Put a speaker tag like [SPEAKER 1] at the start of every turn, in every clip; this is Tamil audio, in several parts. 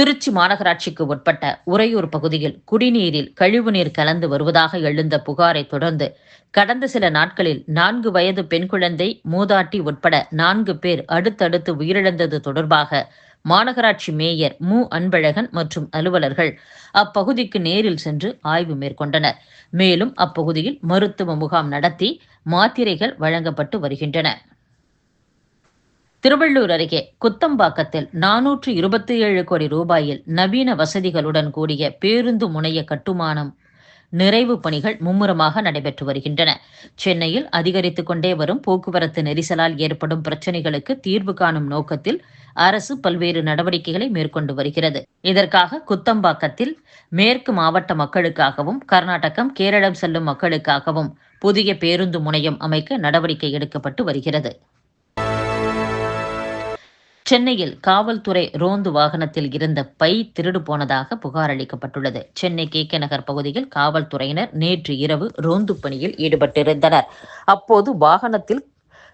[SPEAKER 1] திருச்சி மாநகராட்சிக்கு உட்பட்ட உறையூர் பகுதியில் குடிநீரில் கழிவுநீர் கலந்து வருவதாக எழுந்த புகாரை தொடர்ந்து கடந்த சில நாட்களில் நான்கு வயது பெண் குழந்தை மூதாட்டி உட்பட நான்கு பேர் அடுத்தடுத்து உயிரிழந்தது தொடர்பாக மாநகராட்சி மேயர் மு. அன்பழகன் மற்றும் அலுவலர்கள் அப்பகுதிக்கு நேரில் சென்று ஆய்வு மேற்கொண்டனர். மேலும் அப்பகுதியில் மருத்துவ முகாம் நடத்தி மாத்திரைகள் வழங்கப்பட்டு வருகின்றன. திருவள்ளூர் அருகே குத்தம்பாக்கத்தில் நானூற்று இருபத்தி ஏழு கோடி ரூபாயில் நவீன வசதிகளுடன் கூடிய பேருந்து முனைய கட்டுமானம் நிறைவு பணிகள் மும்முரமாக நடைபெற்று வருகின்றன. சென்னையில் அதிகரித்துக் கொண்டே வரும் போக்குவரத்து நெரிசலால் ஏற்படும் பிரச்சினைகளுக்கு தீர்வு காணும் நோக்கத்தில் அரசு பல்வேறு நடவடிக்கைகளை மேற்கொண்டு வருகிறது. இதற்காக குத்தம்பாக்கத்தில் மேற்கு மாவட்ட மக்களுக்காகவும் கர்நாடகம் கேரளம் செல்லும் மக்களுக்காகவும் புதிய பேருந்து முனையம் அமைக்க நடவடிக்கை எடுக்கப்பட்டு வருகிறது. சென்னையில் காவல்துறை ரோந்து வாகனத்தில் இருந்த பை திருடு போனதாக புகார் அளிக்கப்பட்டுள்ளது. சென்னை கே கே நகர் பகுதியில் காவல்துறையினர் நேற்று இரவு ரோந்து பணியில் ஈடுபட்டிருந்தனர். அப்போது வாகனத்தில்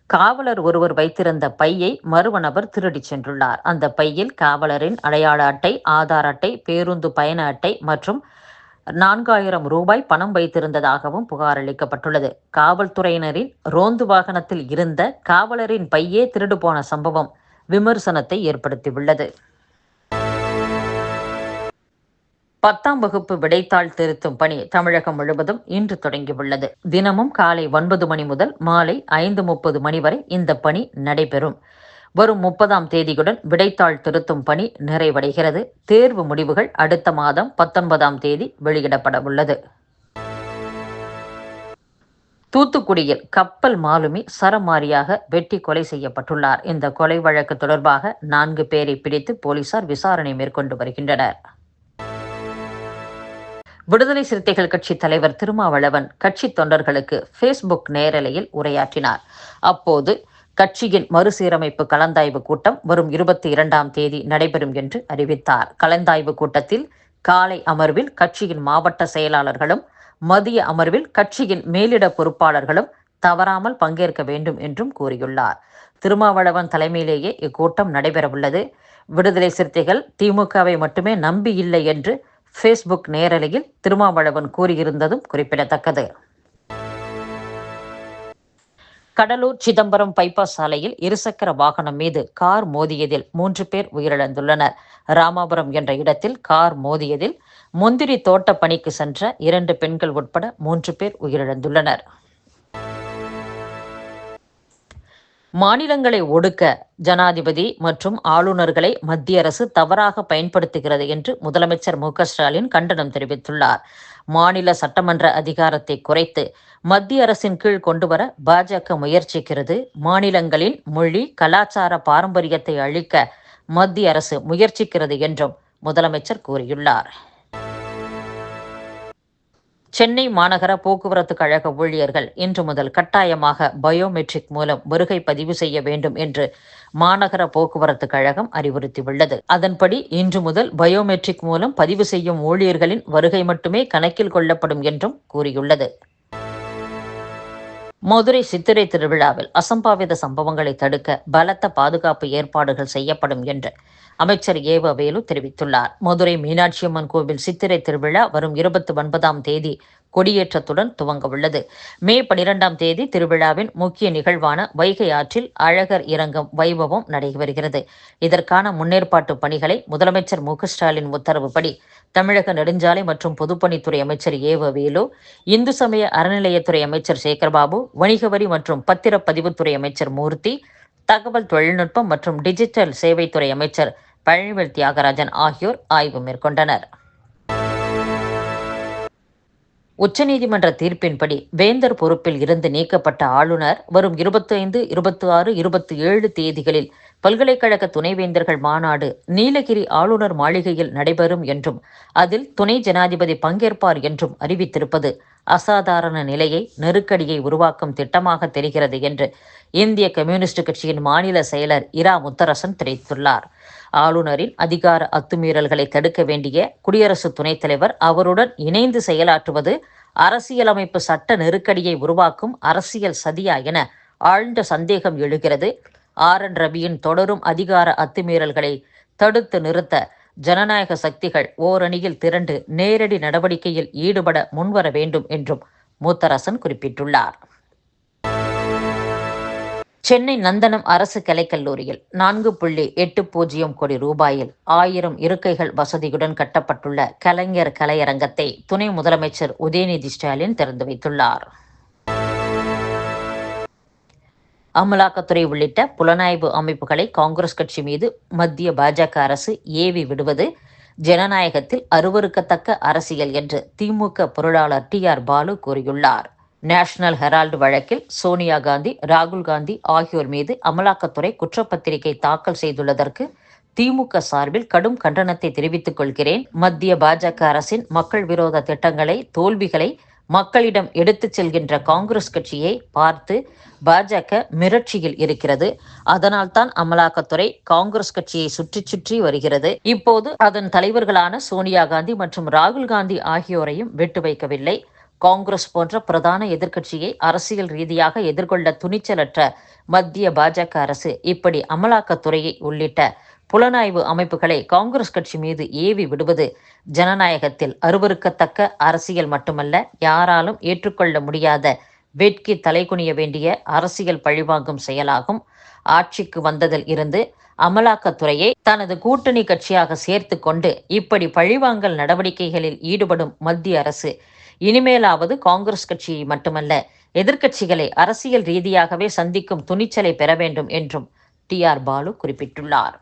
[SPEAKER 1] காவலர் ஒருவர் வைத்திருந்த பையை மர்ம நபர் திருடிச் சென்றுள்ளார். அந்த பையில் காவலரின் அடையாள அட்டை ஆதார் அட்டை பேருந்து பயண அட்டை மற்றும் நான்காயிரம் ரூபாய் பணம் வைத்திருந்ததாகவும் புகார் அளிக்கப்பட்டுள்ளது. காவல்துறையினரின் ரோந்து வாகனத்தில் இருந்த காவலரின் பையே திருடு போன சம்பவம் விமர்சனத்தை ஏற்படுத்தியுள்ளது. பத்தாம் வகுப்பு விடைத்தாள் திருத்தும் பணி தமிழகம் முழுவதும் இன்று தொடங்கியுள்ளது. தினமும் காலை ஒன்பது மணி முதல் மாலை ஐந்து முப்பது மணி வரை இந்த பணி நடைபெறும். வரும் முப்பதாம் தேதியுடன் விடைத்தாள் திருத்தும் பணி நிறைவடைகிறது. தேர்வு முடிவுகள் அடுத்த மாதம் பத்தொன்பதாம் தேதி வெளியிடப்பட உள்ளது தூத்துக்குடியில் கப்பல் மாலுமி சரமாரியாக வெட்டி கொலை செய்யப்பட்டுள்ளார். இந்த கொலை வழக்கு தொடர்பாக நான்கு பேரை பிடித்து போலீசார் விசாரணை மேற்கொண்டு வருகின்றனர். விடுதலை சிறுத்தைகள் கட்சி தலைவர் திருமாவளவன் கட்சி தொண்டர்களுக்கு ஃபேஸ்புக் நேரலையில் உரையாற்றினார். அப்போது கட்சியின் மறுசீரமைப்பு கலந்தாய்வு கூட்டம் வரும் இருபத்தி இரண்டாம் தேதி நடைபெறும் என்று அறிவித்தார். கலந்தாய்வு கூட்டத்தில் காலை அமர்வில் கட்சியின் மாவட்ட செயலாளர்களும் மதிய அமர்வில் கட்சியின் மேலிட பொறுப்பாளர்களும் தவறாமல் பங்கேற்க வேண்டும் என்றும் கூறியுள்ளார். திருமாவளவன் தலைமையிலேயே இக்கூட்டம் நடைபெறவுள்ளது. விடுதலை சிறுத்தைகள் திமுகவை மட்டுமே நம்பி இல்லை என்று ஃபேஸ்புக் நேரலையில் திருமாவளவன் கூறியிருந்ததும் குறிப்பிடத்தக்கது. கடலூர் சிதம்பரம் பைபாஸ் சாலையில் இருசக்கர வாகனம் மீது கார் மோதியதில் மூன்று பேர் உயிரிழந்துள்ளனர். ராமாபுரம் என்ற இடத்தில் கார் மோதியதில் முந்திரி தோட்ட பணிக்கு சென்ற இரண்டு பெண்கள் உட்பட மூன்று பேர் உயிரிழந்துள்ளனர். மாநிலங்களை ஒடுக்க ஜனாதிபதி மற்றும் ஆளுநர்களை மத்திய அரசு தவறாக பயன்படுத்துகிறது என்று முதலமைச்சர் மு ஸ்டாலின் கண்டனம் தெரிவித்துள்ளார். மாநில சட்டமன்ற அதிகாரத்தை குறைத்து மத்திய அரசின் கீழ் கொண்டுவர பாஜக முயற்சிக்கிறது. மாநிலங்களின் மொழி கலாச்சார பாரம்பரியத்தை அழிக்க மத்திய அரசு முயற்சிக்கிறது என்றும் முதலமைச்சர் கூறியுள்ளார். சென்னை மாநகர போக்குவரத்து கழக ஊழியர்கள் இன்று முதல் கட்டாயமாக பயோமெட்ரிக் மூலம் வருகை பதிவு செய்ய வேண்டும் என்று மாநகர போக்குவரத்து கழகம் அறிவுறுத்தியுள்ளது. அதன்படி இன்று முதல் பயோமெட்ரிக் மூலம் பதிவு செய்யும் ஊழியர்களின் வருகை மட்டுமே கணக்கில் கொள்ளப்படும் என்றும் கூறியுள்ளது. மதுரை சித்திரை திருவிழாவில் அசம்பாவித சம்பவங்களை தடுக்க பலத்த பாதுகாப்பு ஏற்பாடுகள் செய்யப்படும் என்று அமைச்சர் ஏவ வேலு தெரிவித்துள்ளார். மதுரை மீனாட்சியம்மன் கோவில் சித்திரை திருவிழா வரும் இருபத்தி ஒன்பதாம் தேதி கொடியேற்றத்துடன் துவங்க உள்ளது மே பனிரெண்டாம் தேதி திருவிழாவின் முக்கிய நிகழ்வான வைகை ஆற்றில் அழகர் இறங்கும் வைபவம் நடைபெறுகிறது இதற்கான முன்னேற்பாட்டு பணிகளை முதலமைச்சர் மு ஸ்டாலின் உத்தரவுப்படி தமிழக நெடுஞ்சாலை மற்றும் பொதுப்பணித்துறை அமைச்சர் ஏவ வேலு இந்து சமய அறநிலையத்துறை அமைச்சர் சேகர்பாபு வணிக வரி மற்றும் பத்திரப்பதிவுத்துறை அமைச்சர் மூர்த்தி தகவல் தொழில்நுட்பம் மற்றும் டிஜிட்டல் சேவைத்துறை அமைச்சர் பழனிவேல் தியாகராஜன் ஆகியோர் ஆய்வு மேற்கொண்டனர். உச்சநீதிமன்ற தீர்ப்பின்படி வேந்தர் பொறுப்பில் இருந்து நீக்கப்பட்ட ஆளுநர் வரும் இருபத்தைந்து இருபத்தி ஆறு இருபத்தி ஏழு தேதிகளில் பல்கலைக்கழக துணைவேந்தர்கள் மாநாடு நீலகிரி ஆளுநர் மாளிகையில் நடைபெறும் என்றும் அதில் துணை ஜனாதிபதி பங்கேற்பார் என்றும் அறிவித்திருப்பது அசாதாரண நிலையை நெருக்கடியை உருவாக்கும் திட்டமாக தெரிகிறது என்று இந்திய கம்யூனிஸ்ட் கட்சியின் மாநில செயலர் இரா முத்தரசன் தெரிவித்துள்ளார். ஆளுநரின் அதிகார அத்துமீறல்களை தடுக்க வேண்டிய குடியரசு துணைத் தலைவர் அவருடன் இணைந்து செயலாற்றுவது அரசியலமைப்பு சட்ட நெருக்கடியை உருவாக்கும் அரசியல் சதியா என ஆழ்ந்த சந்தேகம் எழுகிறது. ஆர். என். ரவியின் தொடரும் அதிகார அத்துமீறல்களை தடுத்து நிறுத்த ஜனநாயக சக்திகள் ஓரணியில் திரண்டு நேரடி நடவடிக்கையில் ஈடுபட முன்வர வேண்டும் என்றும் மூத்தரசன் குறிப்பிட்டுள்ளார். சென்னை நந்தனம் அரசு கலைக்கல்லூரியில் நான்கு புள்ளி எட்டு பூஜ்ஜியம் கோடி ரூபாயில் ஆயிரம் இருக்கைகள் வசதியுடன் கட்டப்பட்டுள்ள கலைஞர் கலையரங்கத்தை துணை முதலமைச்சர் உதயநிதி ஸ்டாலின் திறந்து வைத்துள்ளார். அமலாக்கத்துறை உள்ளிட்ட புலனாய்வு அமைப்புகளை காங்கிரஸ் கட்சி மீது மத்திய பாஜக அரசு ஏவி விடுவது ஜனநாயகத்தில் அருவறுக்கத்தக்க அரசியல் என்று திமுக பொருளாளர் டி ஆர் பாலு கூறியுள்ளார். நேஷனல் ஹெரால்டு வழக்கில் சோனியா காந்தி ராகுல் காந்தி ஆகியோர் மீது அமலாக்கத்துறை குற்றப்பத்திரிகை தாக்கல் செய்துள்ளதற்கு திமுக சார்பில் கடும் கண்டனத்தை தெரிவித்துக் கொள்கிறேன். மத்திய பாஜக அரசின் மக்கள் விரோத திட்டங்களை தோல்விகளை மக்களிடம் எடுத்துச் செல்கின்ற காங்கிரஸ் கட்சியை பார்த்து பாஜக மிரட்சியில் இருக்கிறது. அதனால்தான் அமலாக்கத்துறை காங்கிரஸ் கட்சியை சுற்றி சுற்றி வருகிறது. இப்போது அதன் தலைவர்களான சோனியா காந்தி மற்றும் ராகுல் காந்தி ஆகியோரையும் விட்டு வைக்கவில்லை. காங்கிரஸ் போன்ற பிரதான எதிர்க்கட்சியை அரசியல் ரீதியாக எதிர்கொள்ள துணிச்சலற்ற மத்திய பாஜக அரசு இப்படி அமலாக்கத்துறையை உள்ளிட்ட புலனாய்வு அமைப்புகளை காங்கிரஸ் கட்சி மீது ஏவி விடுவது ஜனநாயகத்தில் அருவறுக்கத்தக்க அரசியல் மட்டுமல்ல யாராலும் ஏற்றுக்கொள்ள முடியாத வெட்கி தலைகுனிய வேண்டிய அரசியல் பழிவாங்கும் செயலாகும். ஆட்சிக்கு வந்ததில் இருந்து அமலாக்கத்துறையை தனது கூட்டணி கட்சியாக சேர்த்து கொண்டு இப்படி பழிவாங்கல் நடவடிக்கைகளில் ஈடுபடும் மத்திய அரசு இனிமேலாவது காங்கிரஸ் கட்சியை மட்டுமல்ல எதிர்க்கட்சிகளை அரசியல் ரீதியாகவே சந்திக்கும் துணிச்சலை பெற வேண்டும் என்றும் டி ஆர் பாலு குறிப்பிட்டுள்ளார்.